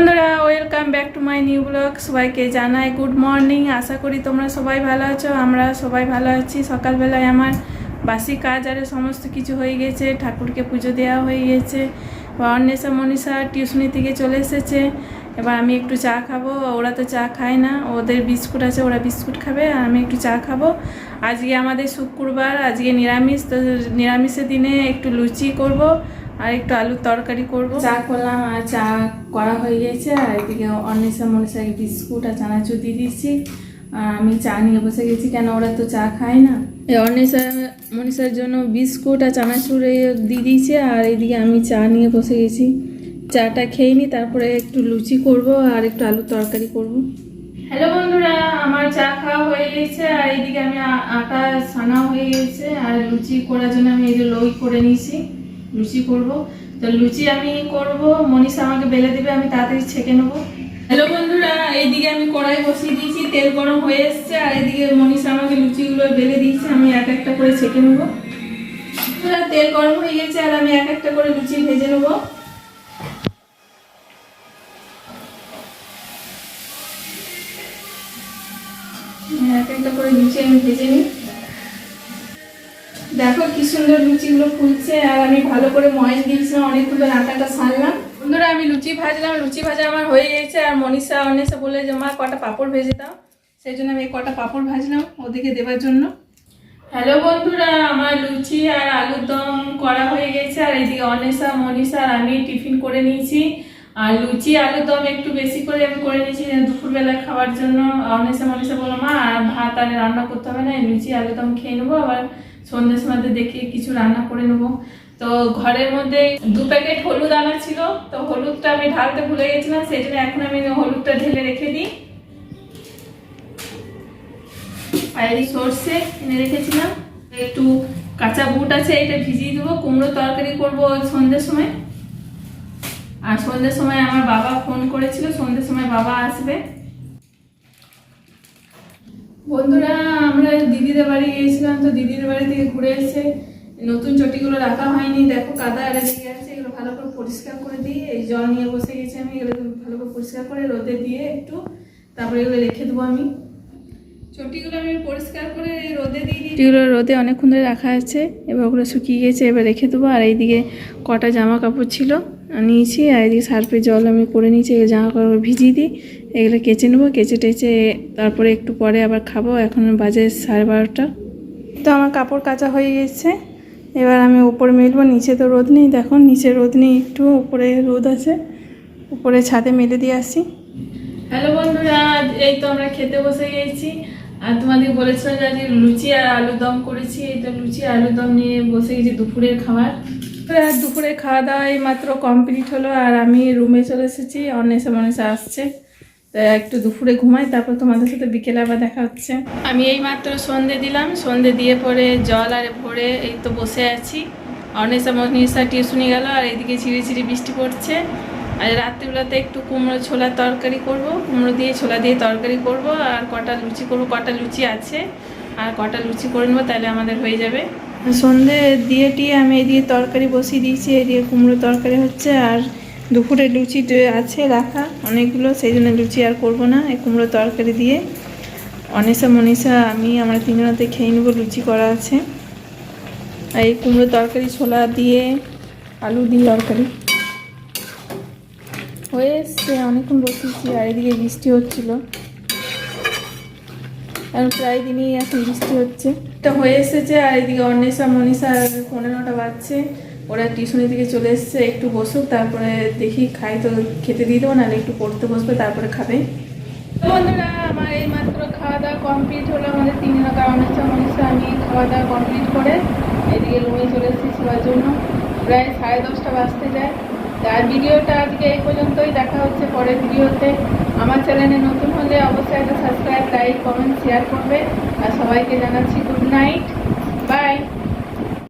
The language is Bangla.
বন্ধুরা welcome back to my new blog সবাইকে জানাই গুড মর্নিং আশা করি তোমরা সবাই ভালো আছো, আমরা সবাই ভালো আছি। সকালবেলায় আমার বাসি কাজ আরে সমস্ত কিছু হয়ে গেছে, ঠাকুরকে পুজো দেওয়া হয়ে গেছে। বা অন্বেষা, মনীষা টিউশনি থেকে চলে এসেছে। এবার আমি একটু চা খাব, ওরা তো চা খায় না। ওদের বিস্কুট আছে, ওরা বিস্কুট খাবে, আর আমি একটু চা খাব। আজকে আমাদের শুক্রবার, আজকে নিরামিষ, তো নিরামিষের দিনে একটু লুচি করব। আর একটু আলুর তরকারি করব। চা করলাম আর চা করা হয়ে গেছে আর এদিকে অন্বেষা মনীষাকে বিস্কুট আর চানাচুর দিয়ে দিচ্ছি আর আমি চা নিয়ে বসে গেছি কেন ওরা তো চা খায় না? এই অন্বেষা মনীষার জন্য বিস্কুট আর চানাচুর এই দিয়ে দিয়েছে আর এইদিকে আমি চা নিয়ে বসে গেছি। চাটা খেয়ে নিই তারপরে একটু লুচি করব আর একটু আলুর তরকারি করব। হ্যালো বন্ধুরা আমার চা খাওয়া হয়ে গেছে আর এইদিকে আমি আটা ছানা হয়ে গেছে আর লুচি করার জন্য আমি এই যে লই করে নিয়েছি। লুচি করব। তো লুচি আমি করব, মনীষা আমাকে বেলে দিবে, আমি তাড়াতাড়ি ছেঁকে নেব। হ্যালো বন্ধুরা, এইদিকে আমি কড়াই বসিয়ে দিয়েছি, তেল গরম হয়ে এসছে, আর এদিকে মনীষা আমাকে লুচিগুলো বেলে দিয়েছে, আমি এক একটা করে ছেঁকে নেব। তেল গরম হয়ে গেছে, আর আমি এক একটা করে লুচি ভেজে নেব। এক একটা করে লুচি আমি ভেজে নিই। দেখো কি সুন্দর লুচিগুলো ফুলছে, আর আমি ভালো করে ময়ন দিয়েছিলাম, অনেকগুলো আটাটা সারলাম। বন্ধুরা, আমি লুচি ভাজলাম, লুচি ভাজা আমার হয়ে গেছে আর মনীষা অনেসা বলে যে, মা, কটা পাপড় ভেজে দাও। সেই জন্য আমি কটা পাঁপড় ভাজলাম ওদিকে দেওয়ার জন্য। হ্যালো বন্ধুরা, আমার লুচি আর আলুর দম করা হয়ে গেছে, আর এইদিকে অনেসা মনীষা আর আমি টিফিন করে নিয়েছি। আর লুচি, আলুর দম একটু বেশি করে আমি করে নিয়েছি দুপুরবেলা খাওয়ার জন্য। অনেসা মনীষা বলল, মা আর ভাত আর রান্না করতে হবে না লুচি, আলুর দম খেয়ে নেব, আবার সন্ধ্যের সময় দেখে কিছু রান্না করে নেব। তো ঘরের মধ্যে দু প্যাকেট হলুদ আনা ছিল। তো হলুদটা আমি ঢালতে ভুলে গেছিলাম, সেই জন্য এখন আমি হলুদটা ঢেলে রেখে দিই। আর এই সর্ষে এনে রেখেছিলাম। একটু কাঁচা বুট আছে, এটা ভিজিয়ে দেবো। কুমড়ো তরকারি করব সন্ধ্যের সময়। আর সন্ধ্যের সময় আমার বাবা ফোন করেছিল, সন্ধ্যের সময় বাবা আসবে। বন্ধুরা দিদিদের বাড়ি গিয়েছিলাম তো দিদির বাড়ি থেকে ঘুরে এসে নতুন চটিগুলো রাখা হয়নি। দেখো কাদা আর লেগে আছে এগুলো ভালো করে পরিষ্কার করে দিয়ে, এই জল নিয়ে বসে গেছি আমি, এগুলো ভালো করে পরিষ্কার করে রোদে দিয়ে একটু তারপরে এগুলো রেখে দেবো আমি। চটিগুলো আমি পরিষ্কার করে রোদে দিই চটিগুলো রোদে অনেকক্ষণ ধরে রাখা আছে, এবার ওগুলো শুকিয়ে গেছে, এবার রেখে দেবো। আর এইদিকে কটা জামা কাপড় ছিল। নিয়েছি, আর এইদিকে সার্ফে জল আমি করে নিয়েছি এই জামা কাপড় ভিজিয়ে দিই, এগুলো কেচে নেব, কেচে টেচে তারপরে একটু পরে আবার খাব, এখন বাজে সাড়ে বারোটা। তো আমার কাপড় কাচা হয়ে গেছে, এবার আমি উপরে মেলবো, নিচে তো রোদ নেই, দেখো নিচে রোদ নেই, একটু উপরে রোদ আছে, উপরে ছাদে মেলে দিয়ে আসি। হ্যালো বন্ধুরা এই তো আমরা খেতে বসে গেছি, আর তোমাদের বলেছিলাম যে লুচি আর আলু দম করেছি, এই তো লুচি আর আলু দম নিয়ে বসে গেছি দুপুরের খাবার। আর দুপুরে খাওয়া দাওয়া মাত্র কমপ্লিট হলো আর আমি রুমে চলে এসেছি অন্বেষা মনেষা আসছে। একটু দুপুরে ঘুমাই, তারপর তোমাদের সাথে বিকেলে আবার দেখা হচ্ছে। আমি এই মাত্র সন্ধে দিলাম, সন্ধে দিয়ে পরে জল আর ভরে এই তো বসে আছি। অনেসা মনীষা টিউশনি গেল আর এইদিকে ছিঁড়ি ছিঁড়ি বৃষ্টি পড়ছে। আর রাত্রিবেলাতে একটু কুমড়ো ছোলার তরকারি করব, কুমড়ো দিয়ে ছোলা দিয়ে তরকারি করব আর কটা লুচি করব, কটা লুচি আছে। আর কটা লুচি করে নেব, তাহলে আমাদের হয়ে যাবে। সন্ধে দিয়ে টিয়ে আমি এদিকে তরকারি বসিয়ে দিয়েছি, এদিকে কুমড়ো তরকারি হচ্ছে আর দুপুরে লুচি আছে রাখা, অনেকগুলো, সেই জন্য লুচি আর করব না, এই কুমড়ো তরকারি দিয়ে। অনেসা মনীষা, আমি, আমরা তিনজনাতে খেয়ে নেব, লুচি করা আছে। আর এই কুমড়ো তরকারি ছোলা দিয়ে আলু দিয়ে তরকারি। হয়ে এসছে, অনেকক্ষণ বসেছি আর এদিকে বৃষ্টি হচ্ছিল। আর প্রায় দিনই এখন বৃষ্টি হচ্ছে। এটা হয়ে এসেছে আর এদিকে অন্বেষা, মনীষা আর পনেরোটা বাজছে। ওরা টিউশনি থেকে চলে এসছে, একটু বসুক, তারপরে দেখি খাই তো খেতে দিয়ে দেবো, নাহলে একটু পড়তে বসবে, তারপরে খাবে। বন্ধুরা, আমার এই মাত্র খাওয়া দাওয়া কমপ্লিট হলো, আমাদের তিন টাকা অন্বেষা, মনীষা, আমি খাওয়া দাওয়া কমপ্লিট করে এদিকে রুমে চলে এসেছি শোয়ার জন্য। প্রায় সাড়ে দশটা বাজতে যায়। আর ভিডিওটা আজকে এই পর্যন্তই। দেখা হচ্ছে পরের ভিডিওতে। আমার চ্যানেলে নতুন হলে অবশ্যই একটা সাবস্ক্রাইব, লাইক, কমেন্ট শেয়ার করবে। আর সবাইকে জানাচ্ছি গুড নাইট